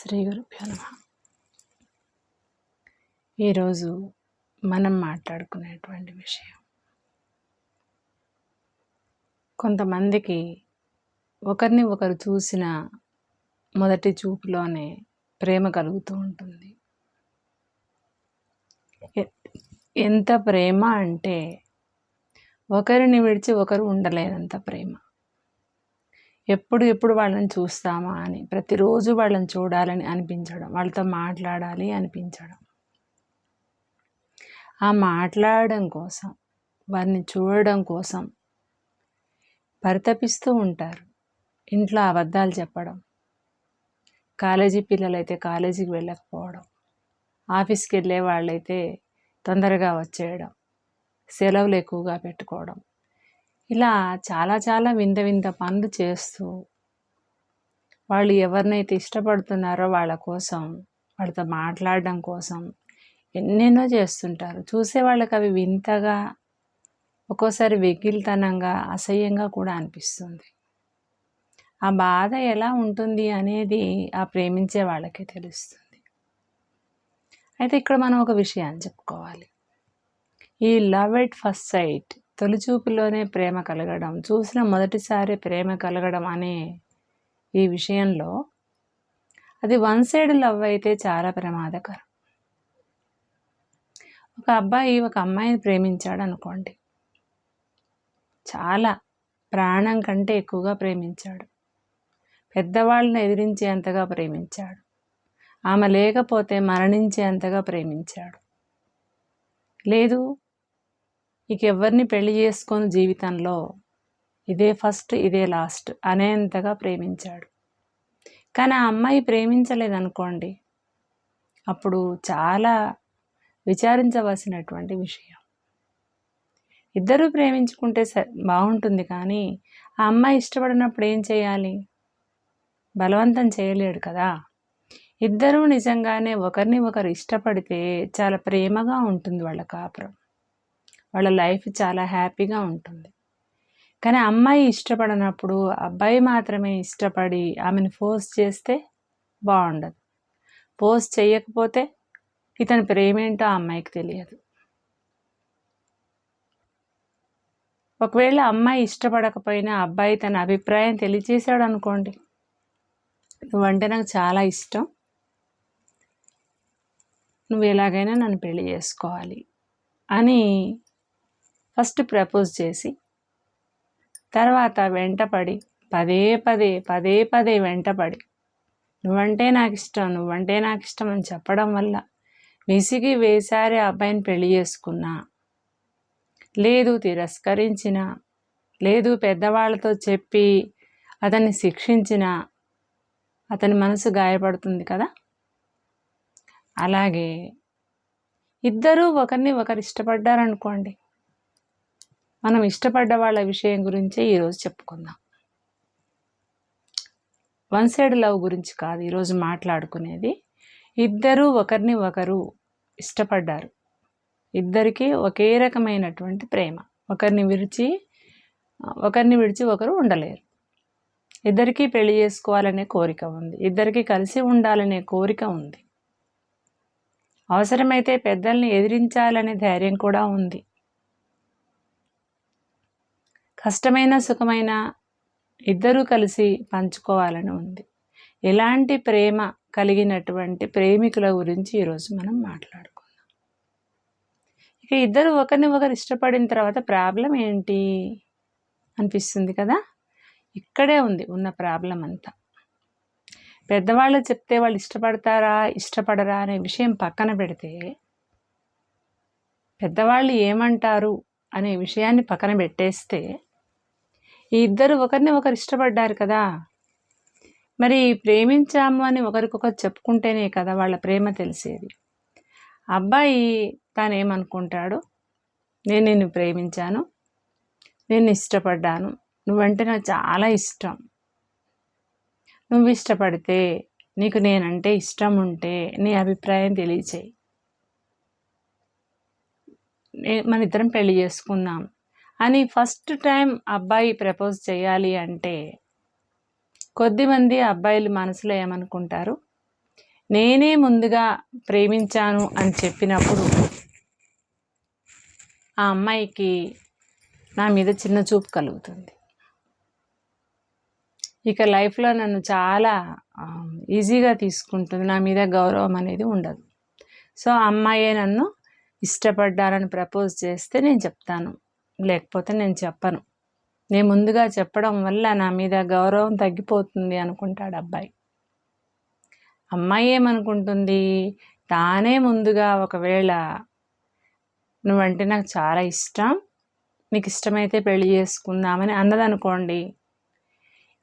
శ్రీ గురుభ్యో నమ. ఈరోజు మనం మాట్లాడుకునేటువంటి విషయం. కొంతమందికి ఒకరిని ఒకరు చూసిన మొదటి చూపులోనే ప్రేమ కలుగుతూ ఉంటుంది. ఎంత ప్రేమ అంటే ఒకరిని విడిచి ఒకరు ఉండలేనంత ప్రేమ. ఎప్పుడు ఎప్పుడు వాళ్ళని చూస్తామా అని ప్రతిరోజు వాళ్ళని చూడాలని అనిపించడం వాళ్ళతో మాట్లాడాలి అనిపించడం. ఆ మాట్లాడడం కోసం వారిని చూడడం కోసం పరితపిస్తూ ఉంటారు. ఇంట్లో అబద్ధాలు చెప్పడం కాలేజీ పిల్లలైతే కాలేజీకి వెళ్ళకపోవడం ఆఫీస్కి వెళ్ళే వాళ్ళైతే తొందరగా వచ్చేయడం సెలవులు ఎక్కువగా పెట్టుకోవడం ఇలా చాలా చాలా వింత వింత పనులు చేస్తూ వాళ్ళు ఎవరినైతే ఇష్టపడుతున్నారో వాళ్ళ కోసం వాళ్ళతో మాట్లాడడం కోసం ఎన్నెన్నో చేస్తుంటారు. చూసే వాళ్ళకి అవి వింతగా ఒక్కోసారి వెకిల్తనంగా అసహ్యంగా కూడా అనిపిస్తుంది. ఆ బాధ ఎలా ఉంటుంది అనేది ఆ ప్రేమించే వాళ్ళకే తెలుస్తుంది. అయితే ఇక్కడ మనం ఒక విషయాన్ని చెప్పుకోవాలి. ఈ లవ్ ఎట్ ఫస్ట్ సైట్ తొలిచూపులోనే ప్రేమ కలగడం చూసిన మొదటిసారి ప్రేమ కలగడం అనే ఈ విషయంలో అది వన్ సైడ్ లవ్ అయితే చాలా ప్రమాదకరం. ఒక అబ్బాయి ఒక అమ్మాయిని ప్రేమించాడు అనుకోండి చాలా ప్రాణం కంటే ఎక్కువగా ప్రేమించాడు. పెద్దవాళ్ళని ఎదిరించేంతగా ప్రేమించాడు. ఆమె లేకపోతే మరణించేంతగా ప్రేమించాడు. లేదు ఇక ఎవరిని పెళ్ళి చేసుకొని జీవితంలో ఇదే ఫస్ట్ ఇదే లాస్ట్ అనేంతగా ప్రేమించాడు. కానీ ఆ అమ్మాయి ప్రేమించలేదనుకోండి. అప్పుడు చాలా విచారించవలసినటువంటి విషయం. ఇద్దరూ ప్రేమించుకుంటే స బాగుంటుంది కానీ ఆ అమ్మాయి ఇష్టపడినప్పుడు ఏం చేయాలి? బలవంతం చేయలేడు కదా. ఇద్దరూ నిజంగానే ఒకరిని ఒకరు ఇష్టపడితే చాలా ప్రేమగా ఉంటుంది వాళ్ళ కాపురం. వాళ్ళ లైఫ్ చాలా హ్యాపీగా ఉంటుంది. కానీ అమ్మాయి ఇష్టపడనప్పుడు అబ్బాయి మాత్రమే ఇష్టపడి ఆమెను ఫోర్స్ చేస్తే బాగుండదు. ఫోర్స్ చేయకపోతే ఇతని ప్రేమేంటో ఆ అమ్మాయికి తెలియదు. ఒకవేళ అమ్మాయి ఇష్టపడకపోయినా అబ్బాయి తన అభిప్రాయం తెలియచేశాడు అనుకోండి. నువ్వంటే నాకు చాలా ఇష్టం. నువ్వు ఎలాగైనా నన్ను పెళ్ళి చేసుకోవాలి అని ఫస్ట్ ప్రపోజ్ చేసి తర్వాత వెంటపడి పదే పదే పదే పదే వెంటపడి నువ్వంటే నాకు ఇష్టం నువ్వంటే నాకు ఇష్టం అని చెప్పడం వల్ల విసిగి వేసారి అబ్బాయిని పెళ్ళి చేసుకున్నా. లేదు తిరస్కరించిన లేదు పెద్దవాళ్ళతో చెప్పి అతన్ని శిక్షించిన అతని మనసు గాయపడుతుంది కదా. అలాగే ఇద్దరూ ఒకరిని ఒకరు ఇష్టపడ్డారనుకోండి మనం ఇష్టపడ్డ వాళ్ళ విషయం గురించే ఈరోజు చెప్పుకుందాం. వన్ సైడ్ లవ్ గురించి కాదు ఈరోజు మాట్లాడుకునేది. ఇద్దరూ ఒకరిని ఒకరు ఇష్టపడ్డారు. ఇద్దరికీ ఒకే రకమైనటువంటి ప్రేమ. ఒకరిని విడిచి ఒకరిని విడిచి ఒకరు ఉండలేరు. ఇద్దరికీ పెళ్ళి చేసుకోవాలనే కోరిక ఉంది. ఇద్దరికీ కలిసి ఉండాలనే కోరిక ఉంది. అవసరమైతే పెద్దల్ని ఎదిరించాలనే ధైర్యం కూడా ఉంది. కష్టమైన సుఖమైన ఇద్దరూ కలిసి పంచుకోవాలని ఉంది. ఎలాంటి ప్రేమ కలిగినటువంటి ప్రేమికుల గురించి ఈరోజు మనం మాట్లాడుకుందాం. ఇక ఇద్దరు ఒకరిని ఒకరు ఇష్టపడిన తర్వాత ప్రాబ్లం ఏంటి? అనిపిస్తుంది కదా? ఇక్కడే ఉంది ఉన్న ప్రాబ్లం అంతా. పెద్దవాళ్ళు చెప్తే వాళ్ళు ఇష్టపడతారా ఇష్టపడరా అనే విషయం పక్కన పెడితే పెద్దవాళ్ళు ఏమంటారు అనే విషయాన్ని పక్కన పెట్టేస్తే ఈ ఇద్దరు ఒకరిని ఒకరు ఇష్టపడ్డారు కదా. మరి ప్రేమించాము అని ఒకరికొకరు చెప్పుకుంటేనే కదా వాళ్ళ ప్రేమ తెలిసేది. అబ్బాయి తాను ఏమనుకుంటాడు నేను నిన్ను ప్రేమించాను. నేను ఇష్టపడ్డాను. నువ్వంటే నాకు చాలా ఇష్టం. నువ్వు ఇష్టపడితే నీకు నేనంటే ఇష్టం ఉంటే నీ అభిప్రాయం తెలియచేయి. నే- మన ఇద్దరం పెళ్ళి చేసుకుందాం. అని ఫస్ట్ టైం అబ్బాయి ప్రపోజ్ చేయాలి అంటే కొద్దిమంది అబ్బాయిలు మనసులో ఏమనుకుంటారు? నేనే ముందుగా ప్రేమించాను అని చెప్పినప్పుడు ఆ అమ్మాయికి నా మీద చిన్న చూపు కలుగుతుంది. ఇక లైఫ్లో నన్ను చాలా ఈజీగా తీసుకుంటుంది. నా మీద గౌరవం అనేది ఉండదు. సో అమ్మాయే నన్ను ఇష్టపడ్డారని ప్రపోజ్ చేస్తే నేను చెప్తాను. లేకపోతే నేను చెప్పను. నేను ముందుగా చెప్పడం వల్ల నా మీద గౌరవం తగ్గిపోతుంది అనుకుంటాడు అబ్బాయి. అమ్మాయి ఏమనుకుంటుంది? తానే ముందుగా ఒకవేళ నువ్వంటే నాకు చాలా ఇష్టం. నీకు ఇష్టమైతే పెళ్ళి చేసుకుందామని అన్నదనుకోండి.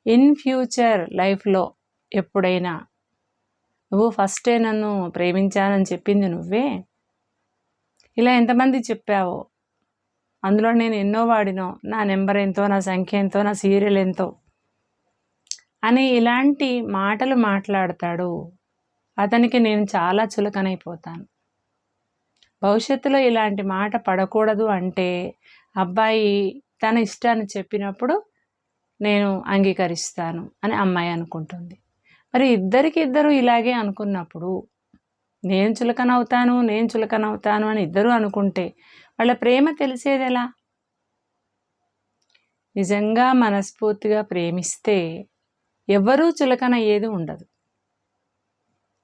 ఇన్ ఫ్యూచర్ లైఫ్లో ఎప్పుడైనా నువ్వు ఫస్టే నన్ను ప్రేమించానని చెప్పింది నువ్వే? ఇలా ఎంతమంది చెప్పావో? అందులో నేను ఎన్నో వాడినో నా నెంబర్ ఎంతో నా సంఖ్య ఎంతో నా సీరియల్ ఎంతో అని ఇలాంటి మాటలు మాట్లాడతాడు. అతనికి నేను చాలా చులకనైపోతాను. భవిష్యత్తులో ఇలాంటి మాట పడకూడదు అంటే అబ్బాయి తన ఇష్టాన్ని చెప్పినప్పుడు నేను అంగీకరిస్తాను అని అమ్మాయి అనుకుంటుంది. మరి ఇద్దరికి ఇద్దరు ఇలాగే అనుకున్నప్పుడు నేను చులకనవుతాను నేను చులకనవుతాను అని ఇద్దరు అనుకుంటే వాళ్ళ ప్రేమ తెలిసేది ఎలా? నిజంగా మనస్ఫూర్తిగా ప్రేమిస్తే ఎవరూ చులకనయ్యేది ఉండదు.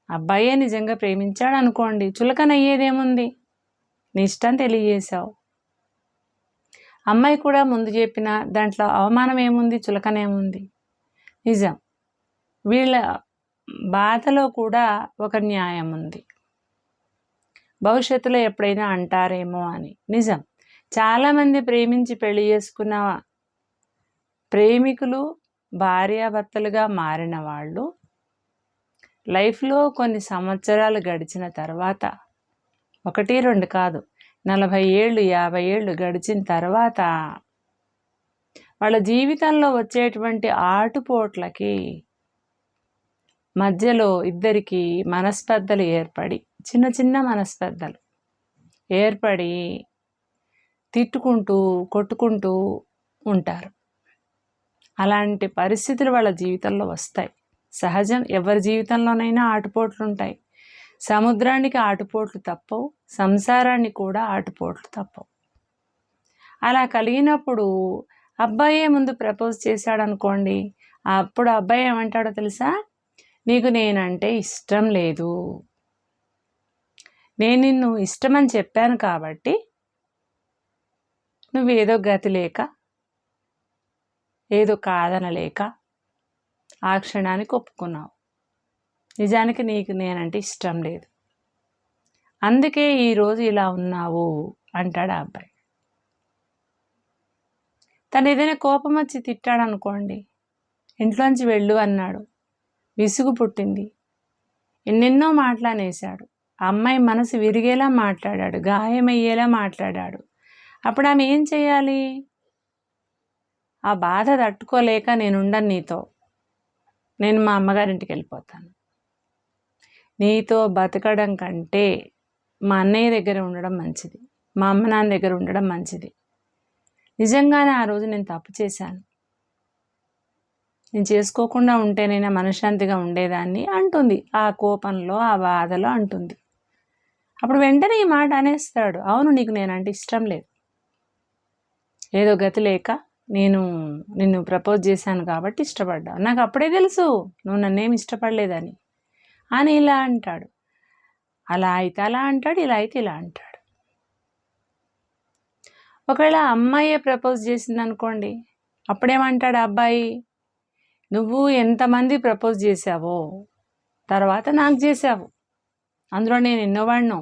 అబ్బాయే నిజంగా ప్రేమించాడు అనుకోండి చులకనయ్యేదేముంది నీ ఇష్టం తెలియజేశావు. అమ్మాయి కూడా ముందు చెప్పిన దాంట్లో అవమానం ఏముంది చులకనేముంది? నిజం. వీళ్ళ బాధలో కూడా ఒక న్యాయం ఉంది భవిష్యత్తులో ఎప్పుడైనా అంటారేమో అని. నిజం. చాలామంది ప్రేమించి పెళ్ళి చేసుకున్న ప్రేమికులు భార్యాభర్తలుగా మారిన వాళ్ళు లైఫ్లో కొన్ని సంవత్సరాలు గడిచిన తర్వాత ఒకటి రెండు కాదు నలభై ఏళ్ళు యాభై ఏళ్ళు గడిచిన తర్వాత వాళ్ళ జీవితంలో వచ్చేటువంటి ఆటుపోట్లకి మధ్యలో ఇద్దరికి మనస్పర్ధలు ఏర్పడి చిన్న చిన్న మనస్పర్ధలు ఏర్పడి తిట్టుకుంటూ కొట్టుకుంటూ ఉంటారు. అలాంటి పరిస్థితులు వాళ్ళ జీవితంలో వస్తాయి. సహజం ఎవరి జీవితంలోనైనా ఆటుపోట్లు ఉంటాయి సముద్రానికి ఆటుపోట్లు తప్పవు సంసారాన్ని కూడా ఆటుపోట్లు తప్పవు. అలా కలిగినప్పుడు అబ్బాయే ముందు ప్రపోజ్ చేశాడు అనుకోండి అప్పుడు అబ్బాయి ఏమంటాడో తెలుసా? నీకు నేనంటే ఇష్టం లేదు. నేను నిన్ను ఇష్టమని చెప్పాను కాబట్టి నువ్వేదో గతి లేక ఏదో కాదనలేక ఆ క్షణానికి ఒప్పుకున్నావు. నిజానికి నీకు నేనంటే ఇష్టం లేదు. అందుకే ఈరోజు ఇలా ఉన్నావు అంటాడు ఆ అబ్బాయి. తను ఏదైనా కోపం వచ్చి తిట్టాడు అనుకోండి ఇంట్లోంచి వెళ్ళు అన్నాడు. విసుగు పుట్టింది. ఎన్నెన్నో మాట్లానేశాడు అమ్మాయి మనసు విరిగేలా మాట్లాడాడు గాయమయ్యేలా మాట్లాడాడు. అప్పుడు ఆమె ఏం చేయాలి? ఆ బాధ తట్టుకోలేక నేనుండను నీతో. నేను మా అమ్మగారింటికి వెళ్ళిపోతాను. నీతో బతకడం కంటే మా అన్నయ్య దగ్గర ఉండడం మంచిది. మా అమ్మ నాన్న దగ్గర ఉండడం మంచిది. నిజంగానే ఆ రోజు నేను తప్పు చేశాను. నేను చేసుకోకుండా ఉంటేనైనా మనశ్శాంతిగా ఉండేదాన్ని అంటుంది. ఆ కోపంలో ఆ బాధలో అంటుంది. అప్పుడు వెంటనే ఈ మాట అనేస్తాడు. అవును నీకు నేనంటే ఇష్టం లేదు. ఏదో గతి లేక నేను నిన్ను ప్రపోజ్ చేశాను కాబట్టి ఇష్టపడ్డా నాకు అప్పుడే తెలుసు నువ్వు నన్నేం ఇష్టపడలేదని. అని ఇలా అంటాడు. అలా అయితే అలా అంటాడు ఇలా అయితే ఇలా అంటాడు. ఒకవేళ అమ్మాయే ప్రపోజ్ చేసింది అనుకోండి అప్పుడేమంటాడు అబ్బాయి? నువ్వు ఎంతమంది ప్రపోజ్ చేసావో తర్వాత నాకు చేసావు అందులో నేను ఎన్నోవాడిను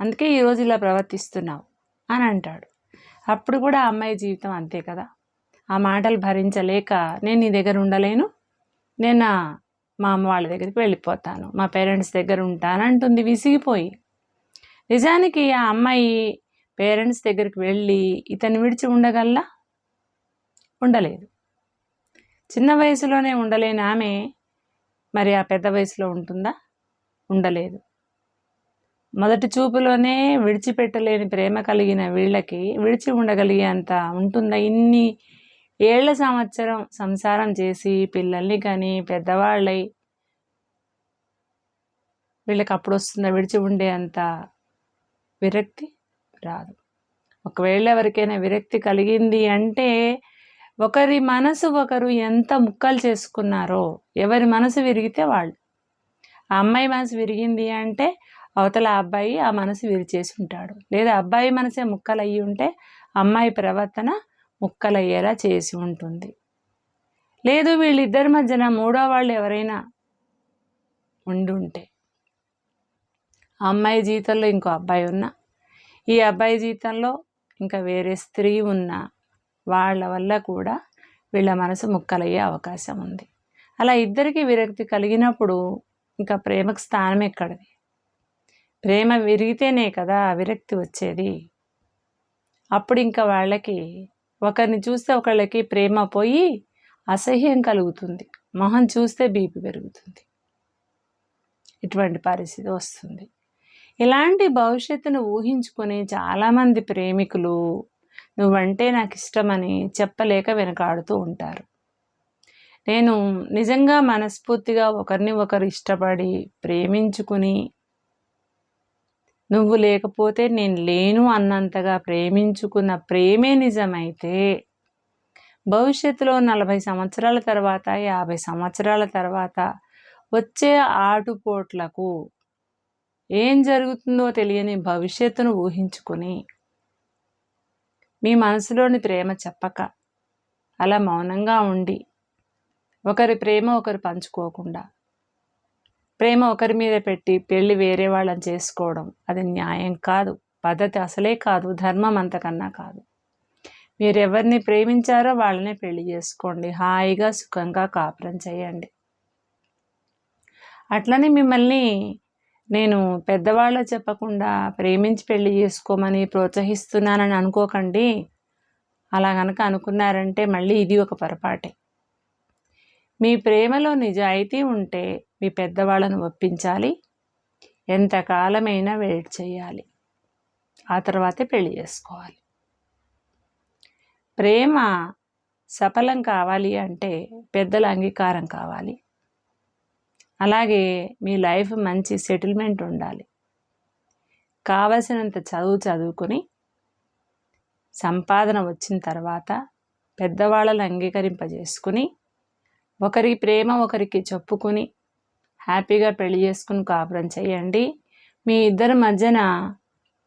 అందుకే ఈరోజు ఇలా ప్రవర్తిస్తున్నావు అని అంటాడు. అప్పుడు కూడా ఆ అమ్మాయి జీవితం అంతే కదా. ఆ మాటలు భరించలేక నేను నీ దగ్గర ఉండలేను. నేను మా అమ్మ వాళ్ళ దగ్గరికి వెళ్ళిపోతాను. మా పేరెంట్స్ దగ్గర ఉంటాను అంటుంది విసిగిపోయి. నిజానికి ఆ అమ్మాయి పేరెంట్స్ దగ్గరికి వెళ్ళి ఇతను విడిచి ఉండగల్లా ఉండలేదు. చిన్న వయసులోనే ఉండలేని ఆమె మరి ఆ పెద్ద వయసులో ఉంటుందా? ఉండలేదు. మొదటి చూపులోనే విడిచిపెట్టలేని ప్రేమ కలిగిన వీళ్ళకి విడిచి ఉండగలిగేంత ఉంటుందా? ఇన్ని ఏళ్ళ సంవత్సరం సంసారం చేసి పిల్లల్ని కానీ పెద్దవాళ్ళై వీళ్ళకి అప్పుడు వస్తుందా? విడిచి ఉండే అంత విరక్తి రాదు. ఒకవేళ ఎవరికైనా విరక్తి కలిగింది అంటే ఒకరి మనసు ఒకరు ఎంత ముక్కలు చేసుకున్నారో ఎవరి మనసు విరిగితే వాళ్ళు. ఆ అమ్మాయి మనసు విరిగింది అంటే అవతల అబ్బాయి ఆ మనసు విరిచేసి ఉంటాడు లేదా అబ్బాయి మనసే ముక్కలు అయ్యి ఉంటే అమ్మాయి ప్రవర్తన ముక్కలయ్యేలా చేసి ఉంటుంది లేదు వీళ్ళిద్దరి మధ్యన మూడో వాళ్ళు ఎవరైనా ఉండుంటే అమ్మాయి జీవితంలో ఇంకో అబ్బాయి ఉన్నా ఈ అబ్బాయి జీవితంలో ఇంకా వేరే స్త్రీ ఉన్నా వాళ్ళ వల్ల కూడా వీళ్ళ మనసు ముక్కలయ్యే అవకాశం ఉంది అలా ఇద్దరికి విరక్తి కలిగినప్పుడు ఇంకా ప్రేమకు స్థానం ఎక్కడిది? ప్రేమ విరిగితేనే కదా విరక్తి వచ్చేది. అప్పుడు ఇంకా వాళ్ళకి ఒకరిని చూస్తే ఒకళ్ళకి ప్రేమ పోయి అసహ్యం కలుగుతుంది. మొహం చూస్తే బీపీ పెరుగుతుంది. ఇటువంటి పరిస్థితి వస్తుంది. ఇలాంటి భవిష్యత్తును ఊహించుకుని చాలామంది ప్రేమికులు నువ్వంటే నాకు ఇష్టమని చెప్పలేక వెనకాడుతూ ఉంటారు. నేను నిజంగా మనస్ఫూర్తిగా ఒకరిని ఒకరు ఇష్టపడి ప్రేమించుకుని నువ్వు లేకపోతే నేను లేను అన్నంతగా ప్రేమించుకున్న ప్రేమే నిజమైతే భవిష్యత్తులో నలభై సంవత్సరాల తర్వాత యాభై సంవత్సరాల తర్వాత వచ్చే ఆటుపోట్లకు ఏం జరుగుతుందో తెలియని భవిష్యత్తును ఊహించుకొని మీ మనసులోని ప్రేమ చెప్పక అలా మౌనంగా ఉండి ఒకరి ప్రేమ ఒకరు పంచుకోకుండా ప్రేమ ఒకరి మీద పెట్టి పెళ్ళి వేరే వాళ్ళని చేసుకోవడం అది న్యాయం కాదు పద్ధతి అసలే కాదు ధర్మం అంతకన్నా కాదు. మీరు ఎవరిని ప్రేమించారో వాళ్ళనే పెళ్ళి చేసుకోండి హాయిగా సుఖంగా కాపురం చేయండి. అట్లనే మిమ్మల్ని నేను పెద్దవాళ్ళు చెప్పకుండా ప్రేమించి పెళ్ళి చేసుకోమని ప్రోత్సహిస్తున్నానని అనుకోకండి. అలా కనుక అనుకున్నారంటే మళ్ళీ ఇది ఒక పొరపాటే. మీ ప్రేమలో నిజాయితీ ఉంటే మీ పెద్దవాళ్ళను ఒప్పించాలి. ఎంతకాలమైనా వెయిట్ చేయాలి. ఆ తర్వాతే పెళ్ళి చేసుకోవాలి. ప్రేమ సఫలం కావాలి అంటే పెద్దల అంగీకారం కావాలి. అలాగే మీ లైఫ్ మంచి సెటిల్మెంట్ ఉండాలి. కావలసినంత చదువు చదువుకొని సంపాదన వచ్చిన తర్వాత పెద్దవాళ్ళని అంగీకరింపజేసుకుని ఒకరి ప్రేమ ఒకరికి చెప్పుకుని హ్యాపీగా పెళ్ళి చేసుకుని కాపురం చేయండి. మీ ఇద్దరి మధ్యన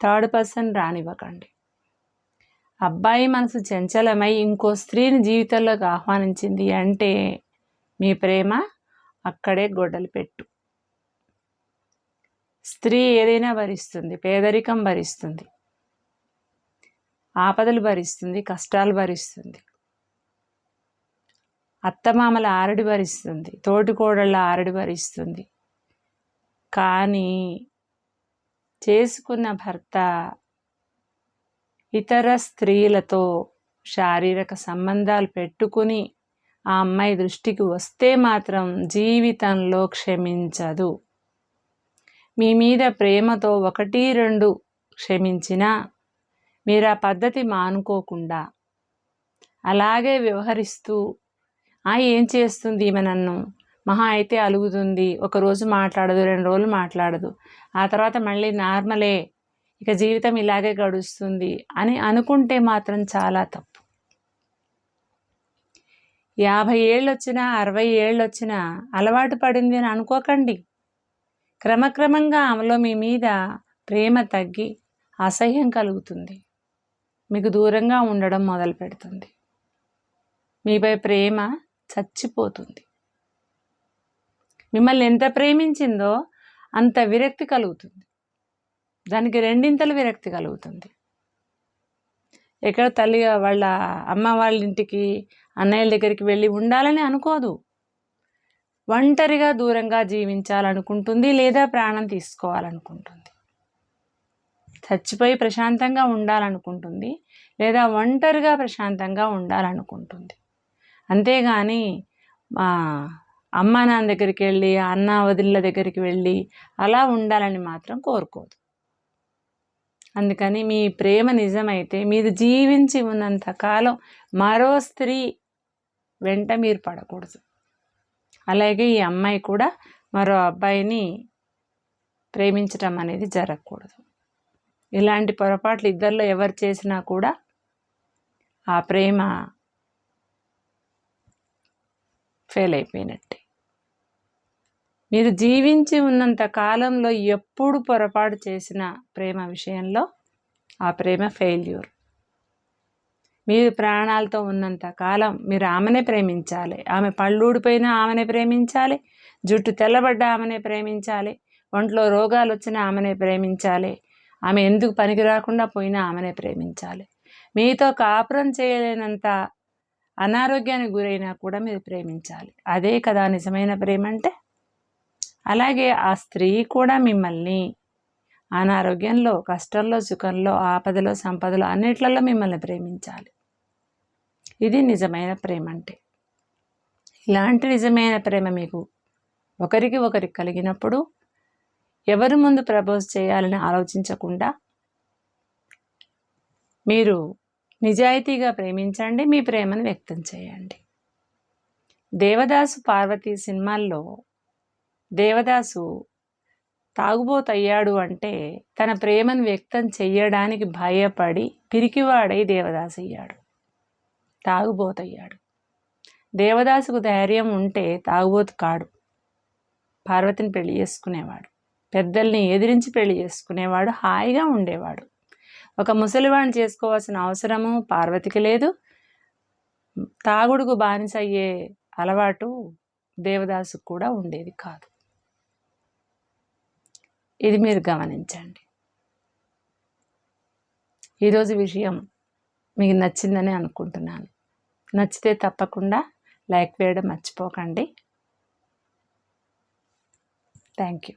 థర్డ్ పర్సన్ రానివ్వకండి. అబ్బాయి మనసు చంచలమై ఇంకో స్త్రీని జీవితంలోకి ఆహ్వానించింది అంటే మీ ప్రేమ అక్కడే గొడ్డలు పెట్టు. స్త్రీ ఏదైనా భరిస్తుంది పేదరికం భరిస్తుంది ఆపదలు భరిస్తుంది కష్టాలు భరిస్తుంది. అత్తమామల ఆరడి భరిస్తుంది తోటికోడళ్ళ ఆరడి భరిస్తుంది. కానీ చేసుకున్న భర్త ఇతర స్త్రీలతో శారీరక సంబంధాలు పెట్టుకుని ఆ అమ్మాయి దృష్టికి వస్తే మాత్రం జీవితంలో క్షమించదు. మీ మీద ప్రేమతో ఒకటి రెండు క్షమించినా మీరు ఆ పద్ధతి మానుకోకుండా అలాగే వ్యవహరిస్తూ ఆ ఏం చేస్తుంది ఈమె నన్ను? మహా అయితే అలుగుతుంది. ఒకరోజు మాట్లాడదు రెండు రోజులు మాట్లాడదు. ఆ తర్వాత మళ్ళీ నార్మలే ఇక జీవితం ఇలాగే గడుస్తుంది అని అనుకుంటే మాత్రం చాలా తప్పు. యాభై ఏళ్ళు వచ్చినా అరవై ఏళ్ళు వచ్చినా అలవాటు పడింది అని అనుకోకండి. క్రమక్రమంగా ఆమెలో మీ మీద ప్రేమ తగ్గి అసహ్యం కలుగుతుంది. మీకు దూరంగా ఉండడం మొదలు పెడుతుంది మీపై ప్రేమ చచ్చిపోతుంది. మిమ్మల్ని ఎంత ప్రేమించిందో అంత విరక్తి కలుగుతుంది. దానికి రెండింతలు విరక్తి కలుగుతుంది. ఎక్కడ తల్లి వాళ్ళ అమ్మ వాళ్ళ ఇంటికి అన్నయ్యల దగ్గరికి వెళ్ళి ఉండాలని అనుకోదు. ఒంటరిగా దూరంగా జీవించాలనుకుంటుంది లేదా ప్రాణం తీసుకోవాలనుకుంటుంది. చచ్చిపోయి ప్రశాంతంగా ఉండాలనుకుంటుంది లేదా ఒంటరిగా ప్రశాంతంగా ఉండాలనుకుంటుంది. అంతేగాని మా అమ్మ నాన్న దగ్గరికి వెళ్ళి అన్న వదిళ్ళ దగ్గరికి వెళ్ళి అలా ఉండాలని మాత్రం కోరుకోదు. అందుకని మీ ప్రేమ నిజమైతే మీరు జీవించి ఉన్నంత కాలం మరో స్త్రీ వెంట మీరు పడకూడదు. అలాగే ఈ అమ్మాయి కూడా మరో అబ్బాయిని ప్రేమించటం అనేది జరగకూడదు. ఇలాంటి పొరపాట్లు ఇద్దరిలో ఎవరు చేసినా కూడా ఆ ప్రేమ ఫెయిల్ అయిపోయినట్టే. మీరు జీవించి ఉన్నంత కాలంలో ఎప్పుడు పొరపాటు చేసిన ప్రేమ విషయంలో ఆ ప్రేమ ఫెయిల్యూర్. మీరు ప్రాణాలతో ఉన్నంత కాలం మీరు ఆమెనే ప్రేమించాలి. ఆమె పళ్ళు ఊడిపోయినా ఆమెనే ప్రేమించాలి. జుట్టు తెల్లబడ్డ ఆమెనే ప్రేమించాలి. ఒంట్లో రోగాలు వచ్చిన ఆమెనే ప్రేమించాలి. ఆమె ఎందుకు పనికి రాకుండా పోయినా ఆమెనే ప్రేమించాలి. మీతో కాపురం చేయలేనంత అనారోగ్యానికి గురైనా కూడా మీరు ప్రేమించాలి. అదే కదా నిజమైన ప్రేమ అంటే? అలాగే ఆ స్త్రీ కూడా మిమ్మల్ని అనారోగ్యంలో కష్టంలో సుఖంలో ఆపదలో సంపదలో అన్నిట్లలో మిమ్మల్ని ప్రేమించాలి. ఇది నిజమైన ప్రేమ అంటే. ఇలాంటి నిజమైన ప్రేమ మీకు ఒకరికి ఒకరికి కలిగినప్పుడు ఎవరి ముందు ప్రపోజ్ చేయాలని ఆలోచించకుండా మీరు నిజాయితీగా ప్రేమించండి మీ ప్రేమను వ్యక్తం చేయండి. దేవదాసు పార్వతి సినిమాల్లో దేవదాసు తాగుబోతయ్యాడు అంటే తన ప్రేమను వ్యక్తం చెయ్యడానికి భయపడి పిరికివాడై దేవదాసు అయ్యాడు తాగుబోతయ్యాడు. దేవదాసుకు ధైర్యం ఉంటే తాగుబోతు కాడు. పార్వతిని పెళ్ళి చేసుకునేవాడు. పెద్దల్ని ఎదిరించి పెళ్ళి చేసుకునేవాడు. హాయిగా ఉండేవాడు. ఒక ముసలివాడిని చేసుకోవాల్సిన అవసరము పార్వతికి లేదు. తాగుడుకు బానిస అయ్యే అలవాటు దేవదాసుకు కూడా ఉండేది కాదు. ఇది మీరు గమనించండి. ఈరోజు విషయం మీకు నచ్చిందని అనుకుంటున్నాను. నచ్చితే తప్పకుండా లైక్ వేయడం మర్చిపోకండి. Thank you.